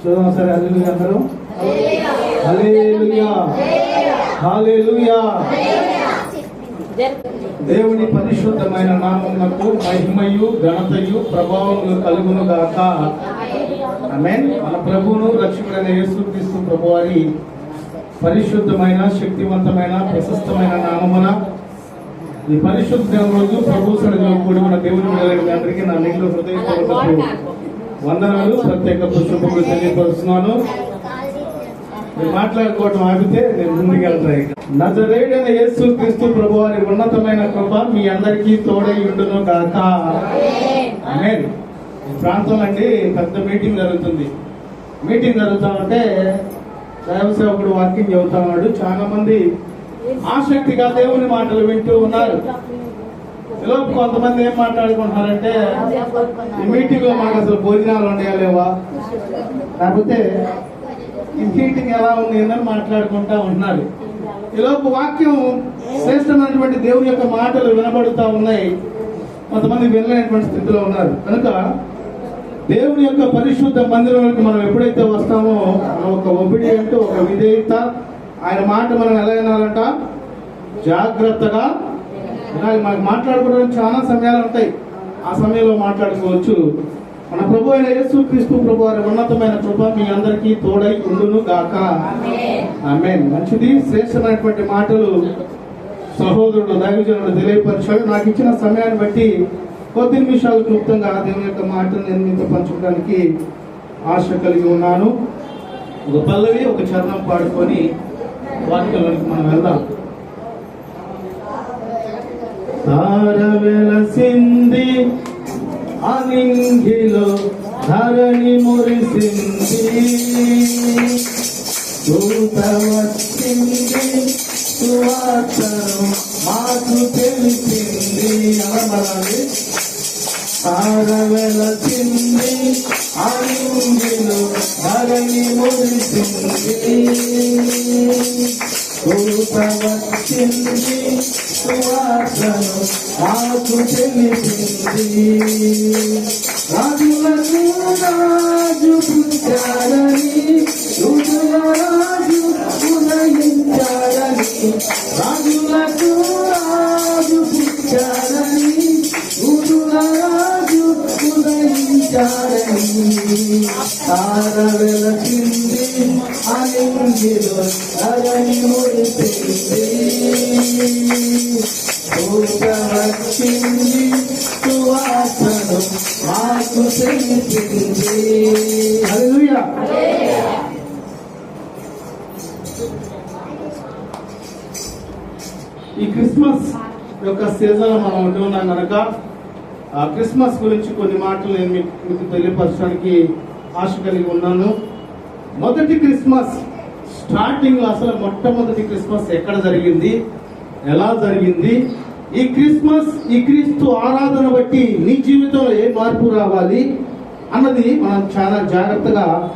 చూద్దాం సరే అల్లు అందరూ. దేవుని పరిశుద్ధమైన నామములకు మహిమయు ఘనతయు ప్రభావములు కలుగును గాక. ఆమేన్. మన ప్రభువును రక్షకుడైన యేసుక్రీస్తు ప్రభువారి పరిశుద్ధమైన శక్తివంతమైన ప్రశస్తమైన నామమున ఈ పరిశుద్ధ రోజు ప్రభు సన్నిధిలో కూడి మన దేవుని అందరికీ నా నీళ్ళు హృదయపూర్వక వందనాలు. ప్రత్యేక పుష్పములు తెలియపరుస్తున్నాను. మీరు మాట్లాడుకోవటం ఆపితే నేను ముందుకెళ్తాను. నజరేడైన యేసు క్రీస్తు ప్రభు వారి ఉన్నతమైన కృప మీ అందరికీ తోడై ఉండును గాక ప్రాంతం అండి పెద్ద మీటింగ్ జరుగుతుంది. మీటింగ్ జరుగుతా ఉంటే దైవ సేవకుడు వాక్యం చెబుతా ఉన్నాడు. చాలా మంది ఆసక్తిగా దేవుని మాటలు వింటూ ఉన్నారు. ఇలా కొంతమంది ఏం మాట్లాడుకుంటున్నారంటే ఈ మీటింగ్లో మాకు అసలు భోజనాలు ఉన్నాయా లేవా? లేకపోతే ఈ మీటింగ్ ఎలా ఉంది అని మాట్లాడుకుంటా ఉంటున్నారు. ఈలోపు వాక్యం శ్రేష్టమైనటువంటి దేవుని యొక్క మాటలు వినబడుతూ ఉన్నాయి. కొంతమంది వినలేనటువంటి స్థితిలో ఉన్నారు. కనుక దేవుని యొక్క పరిశుద్ధ మందిరంలోకి మనం ఎప్పుడైతే వస్తామో మనం ఒక ఒబిడియంట్ ఒక విధేయత ఆయన మాట మనం ఎలా వినాలంట? జాగ్రత్తగా మనకు మాట్లాడుకోవడానికి చాలా సమయాలు ఉంటాయి. ఆ సమయంలో మాట్లాడుకోవచ్చు. మన ప్రభు అయిన యేసు క్రీస్తు ప్రభు వారి ఉన్నతమైన కృప మీ అందరికీ తోడై ఉండును గాక. ఆమె మంచిది శ్రేష్టమైనటువంటి మాటలు సహోదరుడు దైవజనుడు తెలియపరిచాడు. నాకు ఇచ్చిన సమయాన్ని బట్టి కొద్ది నిమిషాలు క్లుప్తంగా దేవుని యొక్క మాటలు నేను మీతో పంచుకోవడానికి ఆశ కలిగి ఉన్నాను. ఒక పల్లవి ఒక చరణం పాడుకొని వాక్యంలోనికి మనం వెళ్దాం. తార వెలసింది అనింగిలో ధరణి మురిసింది. దూత వచ్చింది సువార్తను మాకు తెలిసింది. అనమలాలి తార వెలసింది అనింగిలో ధరణి మురిసింది. దూత వచ్చింది సువార్తను మాకు రాజులకు రాజు పుట్టారని ఋతుల రాజు ఉదయించారని రాజులకు రాజు పుట్టారని ఋతుల రాజు ఉదయించారని తార వెలసింది అలింగిలో ధరణి మురిసింది దూత వచ్చింది సువాసను మాకు తెలిసింది హల్లెలూయా ఈ క్రిస్మస్ యొక్క సీజన్ మనం ఉంటూ ఉన్నాం కనుక? ఆ క్రిస్మస్ గురించి కొన్ని మాటలు నేను మీకు మీకు తెలియపరచడానికి ఆశ కలిగి ఉన్నాను. మొదటి క్రిస్మస్ స్టార్టింగ్ అసలు మొట్టమొదటి క్రిస్మస్ ఎక్కడ జరిగింది? ఎలా జరిగింది? ఈ క్రిస్మస్ ఈ క్రీస్తు ఆరాధన బట్టి నీ జీవితంలో ఏ మార్పు రావాలి అన్నది మనం చాలా జాగ్రత్తగా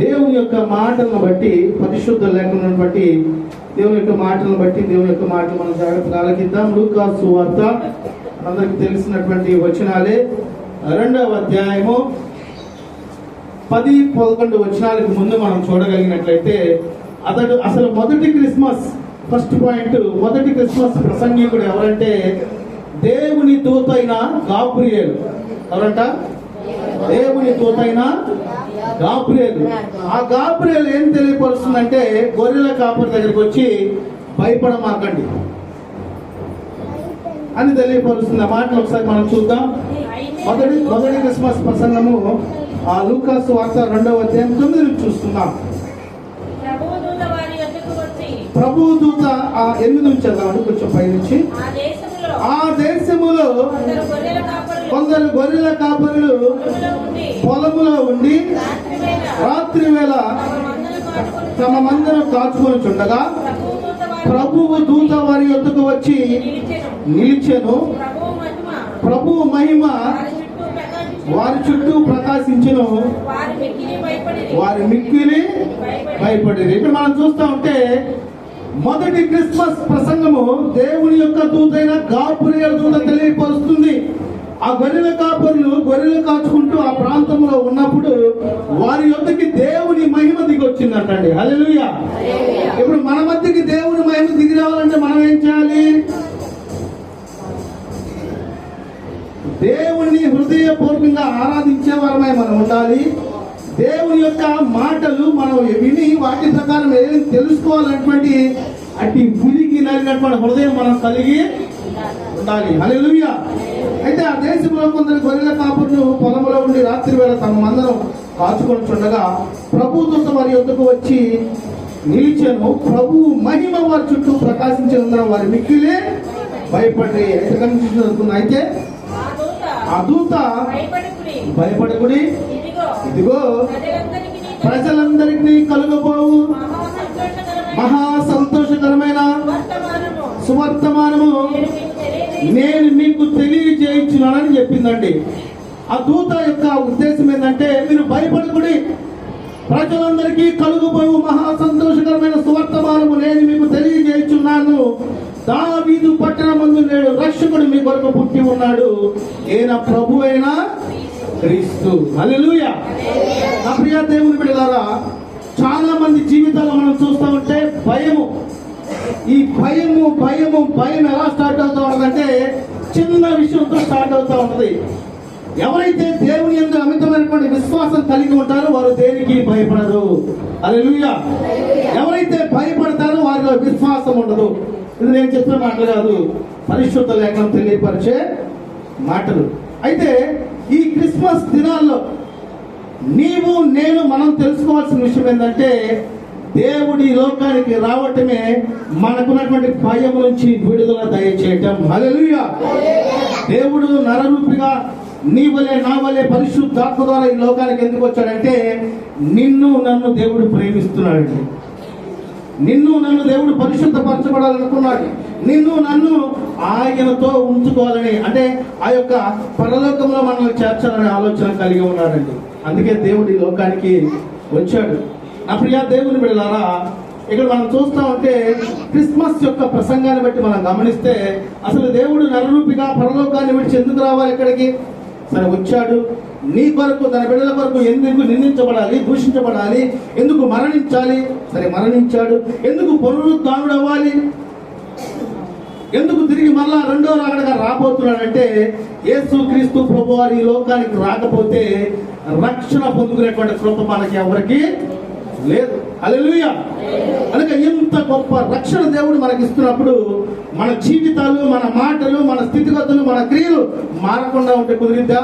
దేవుని యొక్క మాటలను బట్టి పరిశుద్ధ లేఖలను బట్టి దేవుని యొక్క మాటలను బట్టి దేవుని యొక్క మాటలు మనం జాగ్రత్తగా ఆలకిద్దాం. లూకాసు వార్త అందరికి తెలిసినటువంటి వచనాలే. రెండవ అధ్యాయము పది పదకొండు వచనాలకు ముందు మనం చూడగలిగినట్లయితే అతడు అసలు మొదటి క్రిస్మస్ ఫస్ట్ పాయింట్ మొదటి క్రిస్మస్ ప్రసంగికుడు ఎవరంటే దేవుని దూతైన గాబ్రియేలు. ఎవరంట? దేవుని దూతైన గాబ్రియేలు. ఆ గాబ్రియేలు ఏం తెలియపరుస్తుందంటే గొర్రెల కాపరి దగ్గరికి వచ్చి భయపడమాకండి. అని తెలియపరుస్తుంది ఆ మాటలు ఒకసారి మనం చూద్దాం. మొదటి మొదటి క్రిస్మస్ ప్రసంగము ఆ లూకాస్ వార్త రెండవ అధ్యాయం తొమ్మిది చూస్తున్నాం. ప్రభు దూత ఆ ఎనిమిది నుంచి వెళ్దామండి కొంచెం పై నుంచి ఆ దేశములో కొందరు గొర్రెల కాపరులు పొలములో ఉండి, రాత్రివేళ రాత్రి వేళ తమ మందను కాచుకొని చుండగా ప్రభువు దూత వారి యొద్దకు వచ్చి నిలిచెను. ప్రభు ప్రభువు మహిమ వారి చుట్టూ ప్రకాశించను. వారి మిక్కిలి భయపడేది ఇక్కడ మనం చూస్తా ఉంటే మొదటి క్రిస్మస్ ప్రసంగము దేవుని యొక్క దూతైన గాపురియల దూత తెలియపరుస్తుంది. ఆ గొర్రెల కాపరులు గొర్రెలు కాచుకుంటూ ఆ ప్రాంతంలో ఉన్నప్పుడు వారి యొక్కకి దేవుని మహిమ దిగొచ్చిందంటండి. వచ్చిందంటండి ఇప్పుడు మన మధ్యకి దేవుని మహిమ దిగి రావాలంటే మనం ఏం చేయాలి? దేవుని హృదయపూర్వకంగా ఆరాధించే వారమై మనం ఉండాలి. దేవుని యొక్క మాటలు మనం విని వాటి ప్రకారం ఏం తెలుసుకోవాలన్నటువంటి అట్టి పులికి నలిగినటువంటి హృదయం మనం కలిగి ఉండాలి. హల్లెలూయా. అయితే ఆ దేశంలో కొందరు గొర్రెల కాపురులు పొలంలో ఉండి రాత్రి వేళ తమ మందరం కాచుకొని చుండగా ప్రభు దూత వారి యొద్దకు వచ్చి నిలిచాను. ప్రభు మహిమ వారి చుట్టూ ప్రకాశించినందున వారి మిక్కిలే భయపడి అయితే కనిపిస్తుంది అయితే ఆ దూత భయపడకుడి. ఇదిగో ప్రజలందరికీ కలుగబోవు. మహా సంతోషకరమైన సువర్తమానము. నేను మీకు తెలియజేసి నేను మీకు తెలియజేయించున్నానని చెప్పిందండి. ఆ దూత యొక్క ఉద్దేశం ఏంటంటే మీరు భయపడకుడి. ప్రజలందరికీ కలుగుబోవు మహా సంతోషకరమైన సువర్తమానము. నేను మీకు తెలియజేయించున్నాను. దావీదు పట్టణమందు నేడు రక్షకుడు మీ కొరకు పుట్టి ఉన్నాడు. ఈయన ప్రభు అయినా క్రీస్తు. హల్లెలూయా. నా ప్రియ దేవుని బిడ్డలారా చాలా మంది జీవితాలు మనం చూస్తూ ఉంటే భయము. ఈ భయము భయము భయం ఎలా స్టార్ట్ అవుతా ఉంటుందంటే చిన్న విషయంతో స్టార్ట్ అవుతా ఉంటుంది ఎవరైతే దేవుని ఎందు అమితమైనటువంటి విశ్వాసం కలిగి ఉంటారో వారు దేనికి భయపడరు. అలెలుయ ఎవరైతే భయపడతారో వారిలో విశ్వాసం ఉండదు. ఇది నేను చెప్పిన మాటలు కాదు. పరిశుద్ధ లేఖనం తెలియపరిచే మాటలు. అయితే ఈ క్రిస్మస్ దినాల్లో నీవు నేను మనం తెలుసుకోవాల్సిన విషయం ఏంటంటే దేవుడి లోకానికి రావటమే మనకున్నటువంటి భయం నుంచి విడుదల దయచేయటం. హల్లెలూయా! దేవుడు నరరూపిగా నీ వలే నా వలే పరిశుద్ధాత్మ ద్వారా ఈ లోకానికి ఎందుకు వచ్చాడంటే నిన్ను నన్ను దేవుడు ప్రేమిస్తున్నాడు నిన్ను నన్ను దేవుడు పరిశుద్ధపరచబడాలనుకున్నాడు. నిన్ను నన్ను ఆయనతో ఉంచుకోవాలని అంటే ఆ యొక్క పరలోకంలో మనల్ని చేర్చాలనే ఆలోచన కలిగి ఉన్నాడండి. అందుకే దేవుడు ఈ లోకానికి వచ్చాడు. నా ప్రియ దేవుని బిడ్డలారా ఇక్కడ మనం చూస్తా ఉంటే క్రిస్మస్ యొక్క ప్రసంగాన్ని బట్టి మనం గమనిస్తే అసలు దేవుడు నరరూపిగా పరలోకాన్ని విడిచి ఎందుకు రావాలి ఇక్కడికి? సరే వచ్చాడు. నీ కొరకు తన బిడ్డల కొరకు ఎందుకు నిందించబడాలి దూషించబడాలి? ఎందుకు మరణించాలి? సరే మరణించాడు. ఎందుకు పునరుద్ధానుడు అవ్వాలి ఎందుకు తిరిగి మళ్ళా రెండో రాకడగా రాబోతున్నాడంటే యేసు క్రీస్తు ప్రభు వారి లోకానికి రాకపోతే రక్షణ పొందుకునేటువంటి కృప మనకి ఎవరికి లేదు. హల్లెలూయా! కనుక ఇంత గొప్ప రక్షణ దేవుడు మనకి ఇస్తున్నప్పుడు మన జీవితాలు మన మాటలు మన స్థితిగతులు మన క్రియలు మారకుండా ఉంటే కుదిరిద్దా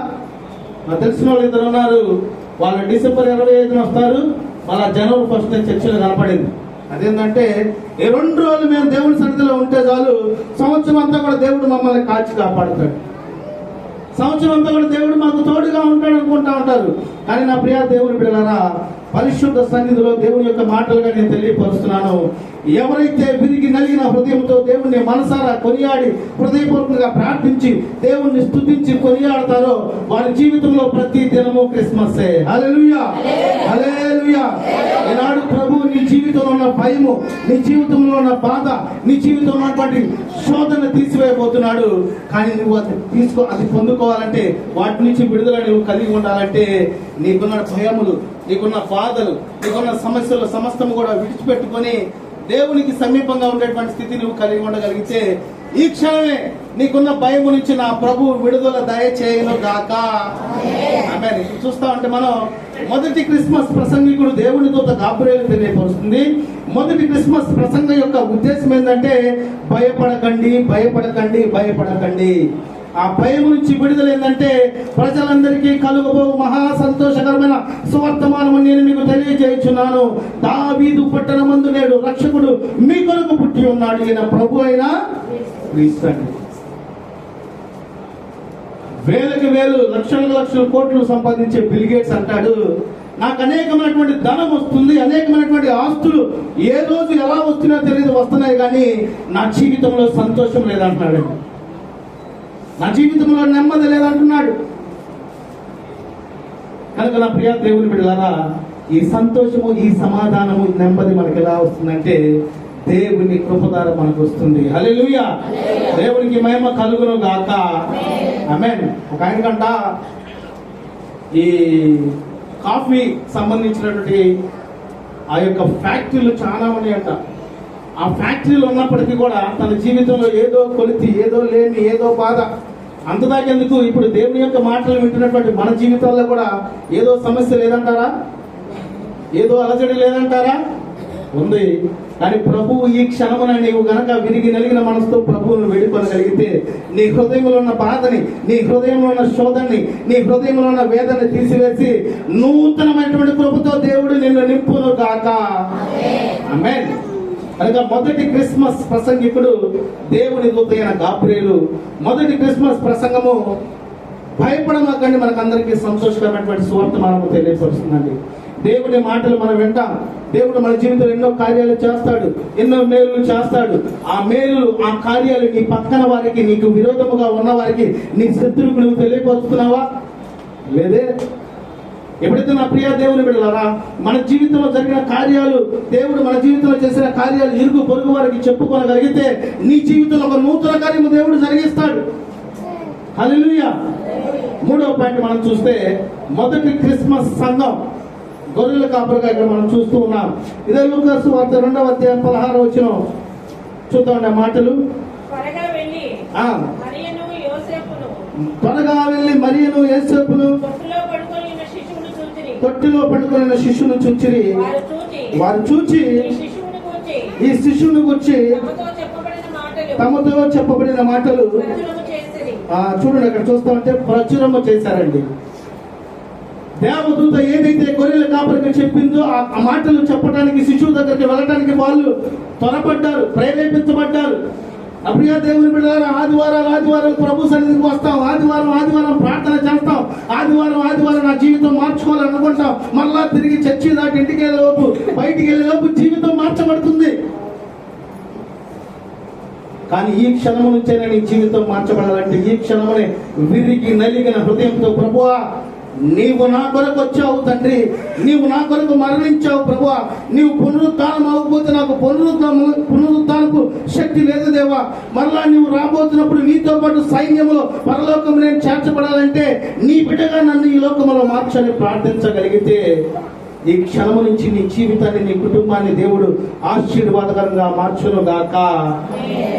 నాకు తెలిసిన వాళ్ళు ఇద్దరు ఉన్నారు. వాళ్ళు డిసెంబర్ ఇరవై ఐదున వస్తారు. వాళ్ళ జనవరి ఫస్ట్ చర్చిలో కనపడింది. అదేంటంటే ఈ రెండు రోజులు మేము దేవుడి సన్నిధిలో ఉంటే చాలు సంవత్సరం అంతా కూడా దేవుడు మమ్మల్ని కాచి కాపాడుతాడు. సంవత్సరం అంతా కూడా దేవుడు మాకు తోడుగా ఉంటాడు అనుకుంటా ఉంటారు. కానీ నా ప్రియ దేవుని బిడ్డలారా పరిశుద్ధ సన్నిధిలో దేవుని యొక్క మాటలుగా నేను తెలియపరుస్తున్నాను. ఎవరైతే విరిగి నలిగిన హృదయంతో దేవుణ్ణి మనసారా కొనియాడి హృదయపూర్వకంగా ప్రార్థించి దేవుణ్ణి స్తుతించి కొనియాడతారో వారి జీవితంలో ప్రతి దినము క్రిస్మస్. ఈనాడు ప్రభు జీవితంలో ఉన్న భయము నీ జీవితంలో ఉన్న బాధ నీ జీవితంలో ఉన్నటువంటి శోధన తీసివేయబోతున్నాడు. కానీ నువ్వు అది తీసుకో అది పొందుకోవాలంటే వాటి నుంచి విడుదల నువ్వు కలిగి ఉండాలంటే నీకున్న భయములు నీకున్న బాధలు నీకున్న సమస్యలు సమస్తము కూడా విడిచిపెట్టుకొని దేవునికి సమీపంగా ఉండేటువంటి స్థితి నువ్వు కలిగి ఉండగలిగితే ఈ క్షణమే నీకున్న భయము నుంచి నా ప్రభు విడుదల దయచేయను గాక. ఆమె చూస్తా ఉంటే మనం మొదటి క్రిస్మస్ ప్రసంగికుడు దేవుని దూత గాబ్రేలు తెలియపరుస్తుంది. మొదటి క్రిస్మస్ ప్రసంగం యొక్క ఉద్దేశం ఏంటంటే భయపడకండి భయపడకండి భయపడకండి. ఆ భయం నుంచి విడుదల ఏంటంటే ప్రజలందరికీ కలుగబో మహా సంతోషకరమైన సువర్తమానము నేను మీకు తెలియజేయుచున్నాను. దావీదు పట్టణమందు నేడు రక్షకుడు మీ కొరకు పుట్టి ఉన్నాడు. ఈయన ప్రభు అయినా క్రీస్తు. వేలకు వేలు లక్షలకు లక్షల కోట్లు సంపాదించే బిల్గేట్స్ అంటాడు. నాకు అనేకమైనటువంటి ధనం వస్తుంది అనేకమైనటువంటి ఆస్తులు ఏ రోజు ఎలా వస్తున్నా తెలియదు వస్తున్నాయి కానీ నా జీవితంలో సంతోషం లేదంటున్నాడు. నా జీవితంలో నెమ్మది లేదంటున్నాడు. కనుక నా ప్రియ దేవుని బిడ్డలారా ఈ సంతోషము ఈ సమాధానము నెమ్మది మనకి ఎలా వస్తుందంటే దేవుని కృపదార మనకు వస్తుంది. హల్లెలూయా. దేవునికి మహిమ కలుగును గాక. ఆమేన్ ఒక ఆయన కంట ఈ కాఫీ సంబంధించినటువంటి ఆ యొక్క ఫ్యాక్టరీలు చాలా ఉన్నాయంట. ఆ ఫ్యాక్టరీలు ఉన్నప్పటికీ కూడా తన జీవితంలో ఏదో కొలితి ఏదో లేని ఏదో బాధ అంతదాకెందుకు ఇప్పుడు దేవుని యొక్క మాటలు వింటున్నటువంటి మన జీవితాల్లో కూడా ఏదో సమస్య లేదంటారా? ఏదో అలజడి లేదంటారా? ఉంది. కానీ ప్రభువు ఈ క్షణమున నీవు గనక విరిగి నలిగిన మనసుతో ప్రభువును వేడుకొనగలిగితే నీ హృదయంలో ఉన్న బాధని నీ హృదయంలో ఉన్న శోధని నీ హృదయంలో ఉన్న వేదన తీసివేసి నూతనమైనటువంటి కృపతో దేవుడు నిన్ను నింపును గాక. ఆమేన్. అనగా మొదటి క్రిస్మస్ ప్రసంగికుడు దేవుని దూతైన గాబ్రేలు మొదటి క్రిస్మస్ ప్రసంగము భయపడమాకండి మనకందరికీ సంతోషకరమైనటువంటి సువార్త మనము తెలియపరుస్తుందండి. దేవుని మాటలు మనం వింటాం దేవుడు మన జీవితంలో ఎన్నో కార్యాలు చేస్తాడు ఎన్నో మేలు చేస్తాడు. ఆ మేలు ఆ కార్యాలు నీ పక్కన వారికి నీకు విరోధముగా ఉన్న వారికి నీ శత్రువుకు నువ్వు తెలియపరుస్తున్నావా? లేదే? ఎప్పుడైతే నా ప్రియ దేవుని బిడ్డలారా మన జీవితంలో జరిగిన కార్యాలు దేవుడు మన జీవితంలో చేసిన కార్యాలు ఇరుగు పొరుగు వారికి చెప్పుకోగలిగితే నీ జీవితంలో ఒక నూతన కార్యము దేవుడు జరిగిస్తాడు. హల్లెలూయా. మూడవ పాయింట్ మనం చూస్తే మొదటి క్రిస్మస్ సంఘం గొర్రెల కాపురగా ఇక్కడ మనం చూస్తూ ఉన్నాం. ఇదే లూకాసు వార్త రెండవ అధ్యాయం పదహారు వచ్చిన చూద్దాం మాటలు త్వరగా వెళ్ళి మరియను యేసేపును తొట్టులో పడుకున్న శిష్యును చూచిరి. వారు చూచి. వారు చూచి. ఈ శిష్యుని గురించి. తమతో చెప్పబడిన మాటలు. చూడండి అక్కడ చూస్తా ఉంటే ప్రచురము చేశారండి. దేవదూత ఏదైతే గొర్రెల కాపరికి చెప్పిందో ఆ ఆ మాటలు చెప్పడానికి శిశువు దగ్గరికి వెళ్ళడానికి వాళ్ళు త్వరపడ్డారు ప్రేరేపించబడ్డారు. అప్పుడుగా దేవుని బిడ్డలారా ఆదివారాలు ఆదివారం ప్రభు సన్నిధికి వస్తాం ఆదివారం ఆదివారం ప్రార్థన చేస్తాం ఆదివారం ఆదివారం నా జీవితం మార్చుకోవాలనుకుంటాం మళ్ళా తిరిగి చర్చి దాటి ఇంటికి వెళ్ళే లోపు బయటికి వెళ్ళే లోపు జీవితం మార్చబడుతుంది. కానీ ఈ క్షణము నుంచే నీ జీవితం మార్చబడాలంటే ఈ క్షణమునే విరిగి నలిగిన హృదయంతో ప్రభువా నీవు నా కొరకు వచ్చావు తండ్రి. నీవు నా కొరకు మరణించావు ప్రభువా. నీవు పునరుద్ధానం అవ్వకపోతే నాకు పునరుద్ధానం పునరుద్ధానకు శక్తి లేదు దేవా. మరలా నీవు రాబోతున్నప్పుడు నీతో పాటు సైన్యములో పరలోకం నేను చేర్చబడాలంటే నీ బిడ్డగా నన్ను ఈ లోకములో మార్చని ప్రార్థించగలిగితే ఈ క్షణము నుంచి నీ జీవితాన్ని నీ కుటుంబాన్ని దేవుడు ఆశీర్వాదకరంగా మార్చును గాక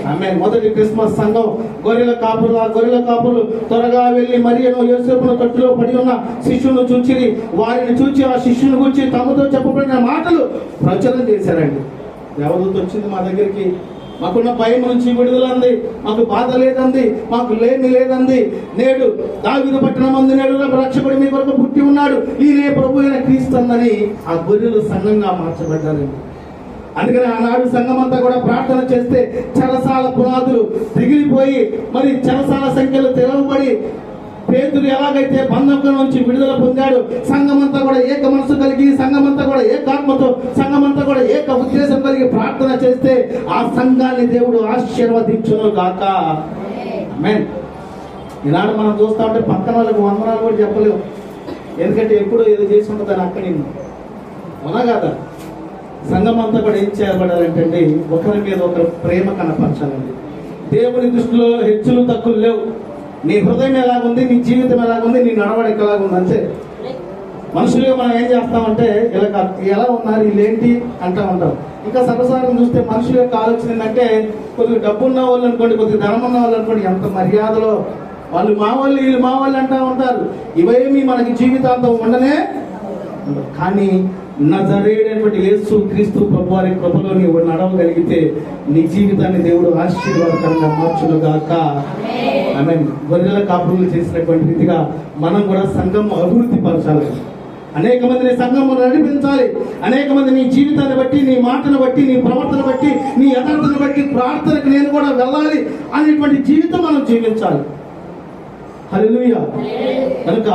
ఆమె మొదటి క్రిస్మస్ సంఘం గొర్రెల కాపులు ఆ గొర్రెల కాపులు త్వరగా వెళ్ళి మరియను యోసేపును తట్టులో పడి ఉన్న శిష్యును చూచి వారిని చూచి ఆ శిష్యుని గురించి తమతో చెప్పబడిన మాటలు ప్రచురం చేశారండి. ఎవరితో వచ్చింది మా దగ్గరికి. మాకున్న భయం నుంచి విడుదలంది. మాకు బాధ లేదంది మాకు లేమి లేదంది. నేడు దావిద పట్టణం అంది నేడు రక్షకుడు మీ కొరకు పుట్టి ఉన్నాడు. ఈయనే ప్రభు అయిన క్రీస్తుందని ఆ గొర్రెలు సంఘంగా మార్చబడ్డారండి అందుకని ఆనాడు సంఘం అంతా కూడా ప్రార్థన చేస్తే చరసాల పునాదులు దిగిలిపోయి మరి చరసాల సంఖ్యలు తెలవబడి పేతులు ఎలాగైతే బంధకం నుంచి విడుదల పొందాడు సంఘమంతా కూడా ఏక మనసు కలిగి సంఘమంతా కూడా ఏకాత్మతో సంఘమంతా కూడా ఏక ఉద్దేశం కలిగి ప్రార్థన చేస్తే ఆ సంఘాన్ని దేవుడు ఆశీర్వదించును గాక. ఆమేన్. మనం చూస్తా ఉంటే పక్కన వాళ్ళకి వందనాలు కూడా చెప్పలేవు. ఎందుకంటే ఎప్పుడు ఏదో చేసి ఉంటుందని అక్కడ నేను అవునా కదా. సంఘం అంతా కూడా ఏం చేయబడాలంటే ఒకరి మీద ఒకరు ప్రేమ కనపరచాలండి. దేవుని దృష్టిలో హెచ్చులు తక్కువ లేవు. నీ హృదయం ఎలాగుంది? నీ జీవితం ఎలాగుంది? నీ నడవడిక ఎలాగుంది? అంతే. మనుషులుగా మనం ఏం చేస్తామంటే ఇలా ఎలా ఉన్నారు వీళ్ళేంటి అంటా ఉంటాం. ఇంకా సర్వసారం చూస్తే మనుషుల యొక్క ఆలోచన ఏంటంటే కొద్దిగా డబ్బు ఉన్న వాళ్ళు అనుకోండి కొద్దిగా ధనం ఉన్న వాళ్ళు అనుకోండి ఎంత మర్యాదలో. వాళ్ళు మా వాళ్ళు వీళ్ళు మా వాళ్ళు అంటా ఉంటారు. ఇవేమి మనకి జీవితాంతం ఉండనే కానీ నజరేడైనటువంటి యేసు క్రీస్తు ప్రభు వారి కృపలో నీవు నడవగలిగితే నీ జీవితాన్ని దేవుడు ఆశీర్వాదకరంగా మార్చును గాక ఆమె గొర్రెల కాపురులు చేసినటువంటి రీతిగా మనం కూడా సంఘం అభివృద్ధి పరచాలి. అనేక మందిని సంఘం నడిపించాలి. అనేక మంది నీ జీవితాన్ని బట్టి నీ మాటను బట్టి నీ ప్రవర్తన బట్టి నీ యథార్థను బట్టి ప్రార్థనకు నేను కూడా వెళ్ళాలి అనేటువంటి జీవితం మనం జీవించాలి. కనుక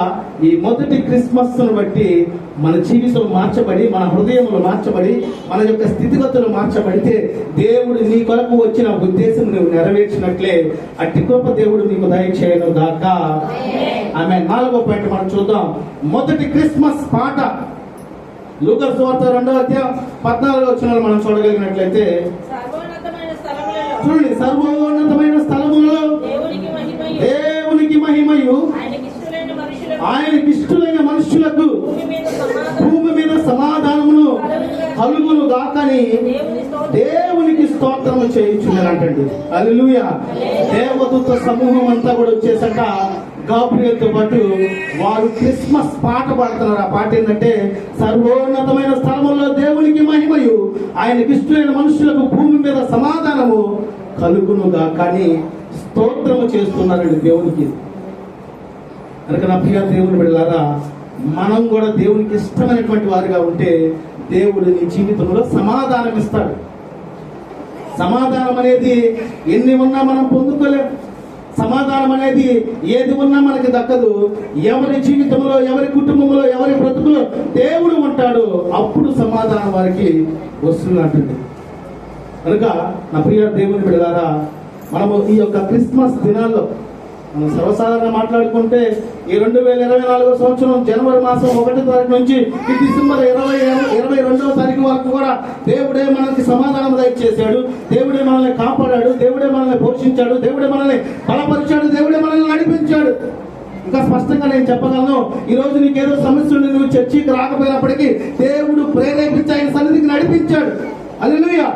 ఈ మొదటి క్రిస్మస్ను బట్టి మన జీవితం మార్చబడి మన హృదయములు మార్చబడి మన యొక్క స్థితిగతులు మార్చబడితే దేవుడు నీ కొరకు వచ్చిన ఉద్దేశం నువ్వు నెరవేర్చినట్లే. అట్టి కృప దేవుడు నీకు దయచేయను గాక. ఆమె నాలుగో పాయింట్ మనం చూద్దాం. మొదటి క్రిస్మస్ పాట. లూకస్ వార్త రెండవ అధ్యాయం పద్నాలుగో వచ్చిన మనం చూడగలిగినట్లయితే చూడండి సర్వోన్నతమైన ఆయన ఆయనకి ఇష్టమైన మనుషులకు భూమి మీద సమాధానమును కలుగును గాకని దేవునికి స్తోత్రం దేవునికి స్తోత్రము చేయించున్నారంటండి. అల్లుయ దేవదూత సమూహం అంతా కూడా వచ్చేసట గాబ్రియల్తో పాటు వారు క్రిస్మస్ పాట పాడుతున్నారు. ఆ పాట ఏంటంటే సర్వోన్నతమైన స్థలముల్లో దేవునికి మహిమయు ఆయనకి ఇష్టమైన మనుషులకు భూమి మీద సమాధానము కలుగునుగా కానీ స్తోత్రము చేస్తున్నారండి దేవునికి. కనుక నా ప్రియ దేవుని బిడ్డలారా మనం కూడా దేవునికి ఇష్టమైనటువంటి వారిగా ఉంటే దేవుడు నీ జీవితంలో సమాధానం ఇస్తాడు. సమాధానం అనేది ఎన్ని ఉన్నా మనం పొందుకోలేం. సమాధానం అనేది ఏది ఉన్నా మనకి దక్కదు. ఎవరి జీవితంలో ఎవరి కుటుంబంలో ఎవరి బ్రతుకులో దేవుడు ఉంటాడు అప్పుడు సమాధానం వారికి వస్తున్నట్టుంది. కనుక నా ప్రియ దేవుని బిడ్డలారా మనము ఈ యొక్క క్రిస్మస్ దినాల్లో సర్వసాధారణ మాట్లాడుకుంటే ఈ రెండు వేల ఇరవై నాలుగో సంవత్సరం జనవరి మాసం ఒకటో తారీఖు నుంచి ఈ డిసెంబర్ ఇరవై ఇరవై రెండవ తారీఖు వరకు కూడా దేవుడే మనకి సమాధానం దయచేశాడు దేవుడే మనల్ని కాపాడాడు దేవుడే మనల్ని పోషించాడు దేవుడే మనల్ని బలపరిచాడు దేవుడే మనల్ని నడిపించాడు. ఇంకా స్పష్టంగా నేను చెప్పగలను ఈ రోజు నీకు ఏదో సమస్య ఉండి నువ్వు చర్చికి రాకపోయినప్పటికీ దేవుడు ప్రేరేపించి ఆయన సన్నిధికి నడిపించాడు. అల్లెలూయా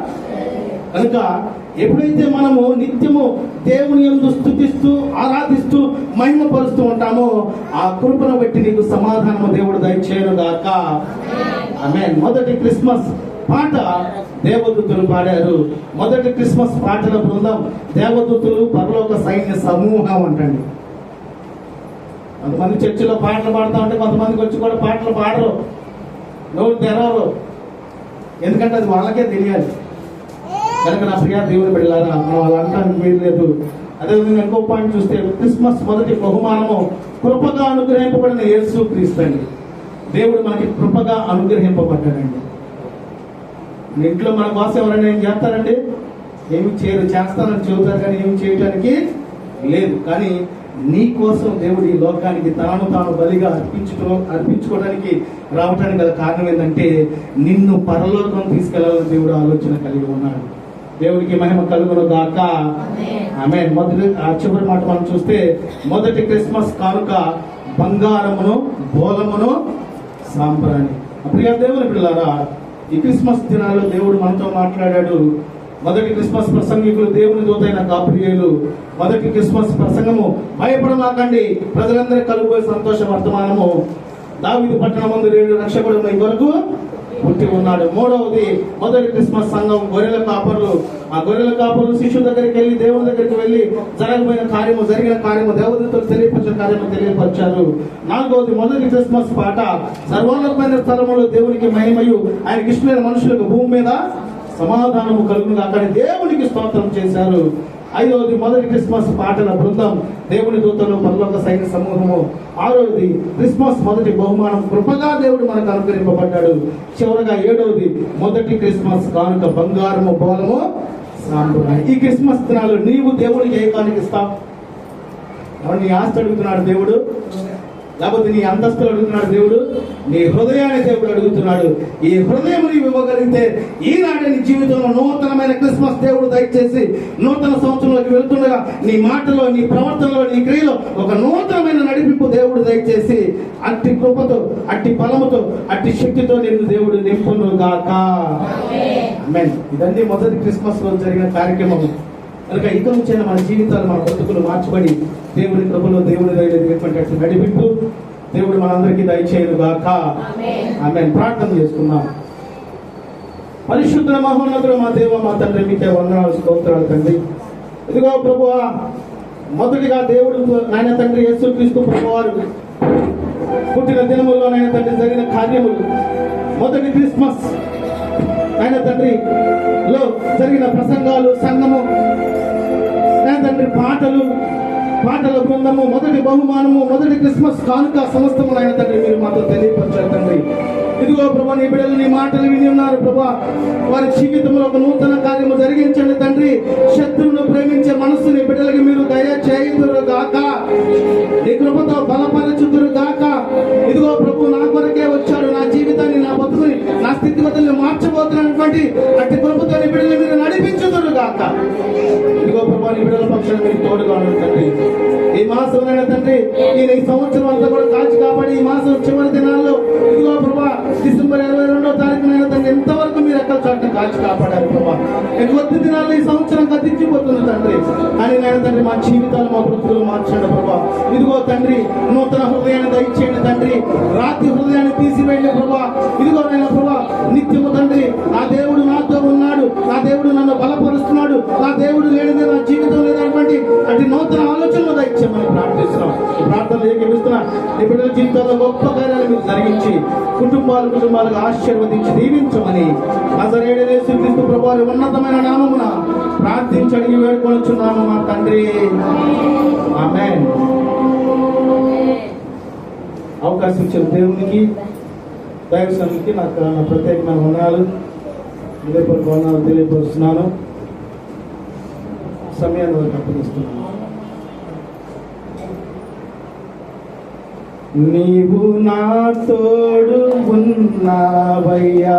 కనుక ఎప్పుడైతే మనము నిత్యము దేవుని ఎందు స్థుతిస్తూ ఆరాధిస్తూ మహిమపరుస్తూ ఉంటామో ఆ కృపను బట్టి నీకు సమాధానము దేవుడు దయచేయను గాక ఆమె మొదటి క్రిస్మస్ పాట దేవదూతులు పాడారు. మొదటి క్రిస్మస్ పాటల బృందం దేవదూతులు పరలోక సైన్య సమూహం అంటండి. కొంతమంది చర్చిలో పాటలు పాడుతూ ఉంటే కొంతమందికి వచ్చి కూడా పాటలు పాడరు. నోరు తెరవరు. ఎందుకంటే అది వాళ్ళకే తెలియాలి. కనుక నా ప్రియా దేవుని బిడ్డలారా మనం అలా అంటానికి వీలు లేదు. అదేవిధంగా ఇంకో పాయింట్ చూస్తే క్రిస్మస్ మొదటి బహుమానము కృపగా అనుగ్రహింపబడిన యేసు క్రీస్తు దేవుడు మనకి కృపగా అనుగ్రహింపబడ్డాడండి. ఇంట్లో మన కోసం ఎవరైనా ఏం చేస్తారండి? ఏమి చేయరు చేస్తానని చెబుతారు కానీ ఏమి చేయటానికి లేదు. కానీ నీ కోసం దేవుడు ఈ లోకానికి తాను తాను బలిగా అర్పించుకో అర్పించుకోవడానికి రావడానికి గల కారణం ఏంటంటే నిన్ను పరలోకం తీసుకెళ్ళాలని దేవుడు ఆలోచన కలిగి ఉన్నాడు. దేవుడికి మహిమ కలుగును గాక ఆమె మొదటి ఆ చివరి మాట మనం చూస్తే మొదటి క్రిస్మస్ కానుక బంగారమును బోలమును సాంబ్రాణి. ప్రియ దేవుని పిల్లారా ఈ క్రిస్మస్ దినాల్లో దేవుడు మనతో మాట్లాడాడు. మొదటి క్రిస్మస్ ప్రసంగికులు దేవుని దూతైన గాబ్రియేలు మొదటి క్రిస్మస్ ప్రసంగము భయపడమాకండి. ప్రజలందరూ కలుగుబోయే సంతోష వర్తమానము. దావిది పట్టణం ముందు రేడు రక్షకుడు మీ కొరకు పుట్టి ఉన్నాడు. మూడవది మొదటి క్రిస్మస్ సంఘం గొర్రెల కాపర్లు. ఆ గొర్రెల కాపర్లు శిష్యు దగ్గరికి వెళ్ళి దేవుని దగ్గరికి వెళ్ళి జరగబోయిన కార్యము జరిగిన కార్యము దేవదూతలు తెలియపరిచిన కార్యము తెలియపరిచారు. నాలుగవది మొదటి క్రిస్మస్ పాట. సర్వోన్నతమైన స్థలములు దేవునికి మహిమయు. ఆయన ఇష్టమైన మనుషులకు భూమి మీద సమాధానము కలుగును అక్కడ దేవునికి స్తోత్రం చేశారు. ఐదవది మొదటి క్రిస్మస్ పాటల బృందం దేవుని దూతలు పరలోక సైన్య సమూహము. ఆరవది క్రిస్మస్ మొదటి బహుమానం కృపగా దేవుడు మనకు అనుగ్రహింపబడ్డాడు. చివరగా ఏడవది మొదటి క్రిస్మస్ కానుక బంగారము బోలము ఈ క్రిస్మస్ దినాలు నీవు దేవుడికి ఏ కానుక ఇస్తావు. ఎవరు నీ ఆస్తి అడుగుతున్నాడు దేవుడు? లేకపోతే నీ అంతస్తులు అడుగుతున్నాడు దేవుడు నీ హృదయాన్ని దేవుడు అడుగుతున్నాడు. ఈ హృదయం నీవు ఇవ్వగలిగితే ఈనాడు నీ జీవితంలో నూతనమైన క్రిస్మస్ దేవుడు దయచేసి నూతన సంవత్సరంలోకి వెళ్తుండగా నీ మాటలో నీ ప్రవర్తనలో నీ క్రియలో ఒక నూతనమైన నడిపింపు దేవుడు దయచేసి అట్టి కృపతో అట్టి బలముతో అట్టి శక్తితో నిన్ను దేవుడు నింపును గాక. ఇదన్నీ మొదటి క్రిస్మస్ రోజు జరిగిన కార్యక్రమం. కనుక ఇక నుంచైనా మన జీవితాలు మన బ్రతుకులు మార్చబడి దేవుని కృపలో దేవుని దగ్గర నడిపింపు. దేవుడు మనందరికీ దయచేయను గాక ఆమె ప్రార్థన చేసుకుందాం. పరిశుద్ధ మహోన్నతుడు మా దేవ మా తండ్రి మీకే వందనాలు స్తోత్రాలు తండ్రి. ఇదిగో ప్రభువా మొదటిగా దేవుడు నాయన తండ్రి యేసుక్రీస్తు ప్రభువారు పుట్టిన దినముల్లో నాయన తండ్రి జరిగిన కార్యములు. మొదటి క్రిస్మస్. ఆయన తండ్రి లో జరిగిన ప్రసంగాలు సంఘము ఆయన తండ్రి పాటలు పాటల బృందము మొదటి బహుమానము మొదటి క్రిస్మస్ కానుక సమస్తము ఆయన తండ్రి మీరు మాతో తెలియపరిచారు తండ్రి. ఇదిగో ప్రభా నీ బిడ్డలు నీ మాటలు విని ఉన్నారు ప్రభా. వారి జీవితంలో ఒక నూతన కార్యము జరిగించండి తండ్రి. శత్రువును ప్రేమించే మనస్సు నీ బిడ్డలకి మీరు దయ చేయుదురు గాక నీ కృపతో బలపరచుదురు గాక ఇదిగో ప్రభు నా కొరకే వచ్చాడు. నా జీవితాన్ని నా బతుకుని నా స్థితిగతుల్ని మార్చబోతున్నటువంటి అట్టి కృపతో నీ బిడ్డలు మీరు నడిపించుదురు కాక ఇదిగో ప్రభా నీ బిడ్డల పక్షాన్ని మీరు తోడుగా ఉండండి తండ్రి. ఈ మాసం తండ్రి నేను ఈ సంవత్సరం అంతా కూడా కాచి కాపాడి ఈ మాసం చివరి దినాల్లో ఇదిగో ప్రభా డిసెంబర్ ఇరవై కాచి కాపాడారు ప్రభా. ఈ కొద్ది దినాల్లో ఈ సంవత్సరం గతించిపోతుంది తండ్రి. అని నేను తండ్రి మా జీవితాలు మా వృత్తులు మార్చండి ప్రభా. ఇదిగో తండ్రి నూతన హృదయాన్ని దయచేయండి తండ్రి. రాత్రి హృదయాన్ని తీసివేయండి ప్రభా. ఇదిగో నేను ప్రభా నిత్యము తండ్రి నా దేవుడు నాతో ఉన్నాడు. నా దేవుడు నన్ను బలపరుస్తున్నాడు. నా దేవుడు లేనిదే నా జీవితం లేనటువంటి అటు నూతన ఆలోచనలు దయచేయమని ప్రార్థిస్తున్నాం. ప్రార్థన ప్రార్థనలు ఏకమిస్తున్నా నీ బిడ్డల జీవితాల్లో గొప్ప కార్యాలు మీరు జరిగించి కుటుంబాలు కుటుంబాలకు ఆశీర్వదించి దీవించమని వారి ఉన్నతమైన నామమున ప్రార్థించి అడిగి వేడుకొనుచున్నాము మా తండ్రి. ఆమేన్. అవకాశం ఇచ్చిన దేవునికి దైవసానికి నాకు నా ప్రత్యేకమైన వందనాలు. హృదయపూర్వక వందనాలు తెలియపరుస్తున్నాను. సమయాన్ని వారికి అప్పగిస్తున్నాను. నీవు నా తోడు ఉన్నావయ్యా.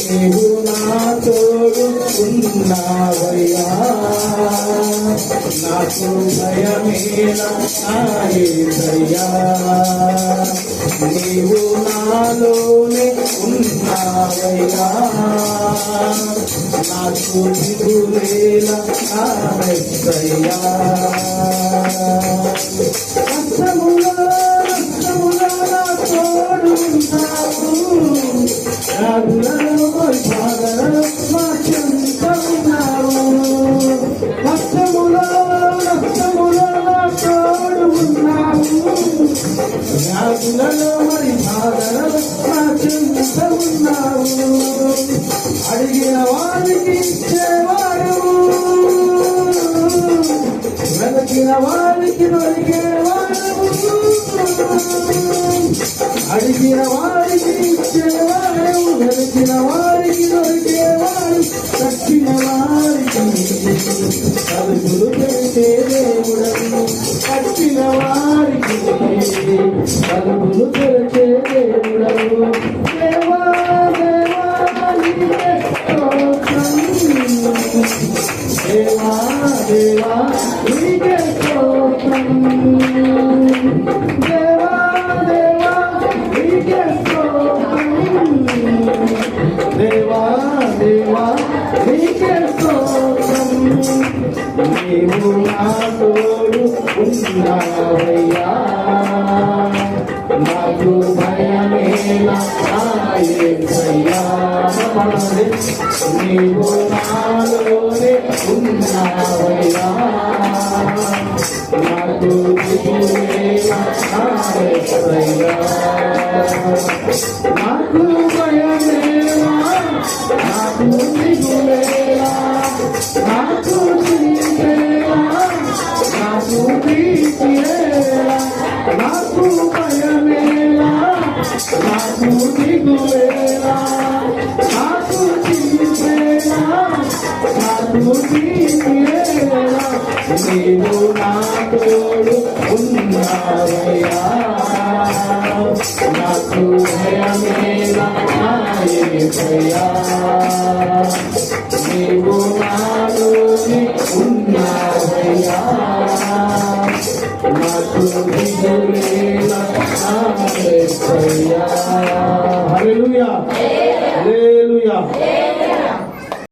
నీవు నా తోడు ఉన్నావయ్యా నాకు భయమేలా నాయసయ్యా నీవు నాలోనే ఉన్నావయ్యా. నాకు దిగులేలా నాయసయ్యా కష్టములో కష్టములో నా తోడు ఉన్నావు Bhagana, Mata. తలుపులు తెరిచే దేవుడను దేవా దేవా నీకే స్తోత్రం. దేవా దేవా నీకే స్తోత్రం నీవు నాలోనే ఉన్నావయ్యా నాకు నాకు నాకు నాకు నీవు నా తోడు ఉన్నావయ్యా. నాకు భయమేలా నీవు నాలోని ఉన్నావయ్యా. నాకు దిగులేలా హల్లెలూయా. హల్లెలూయా.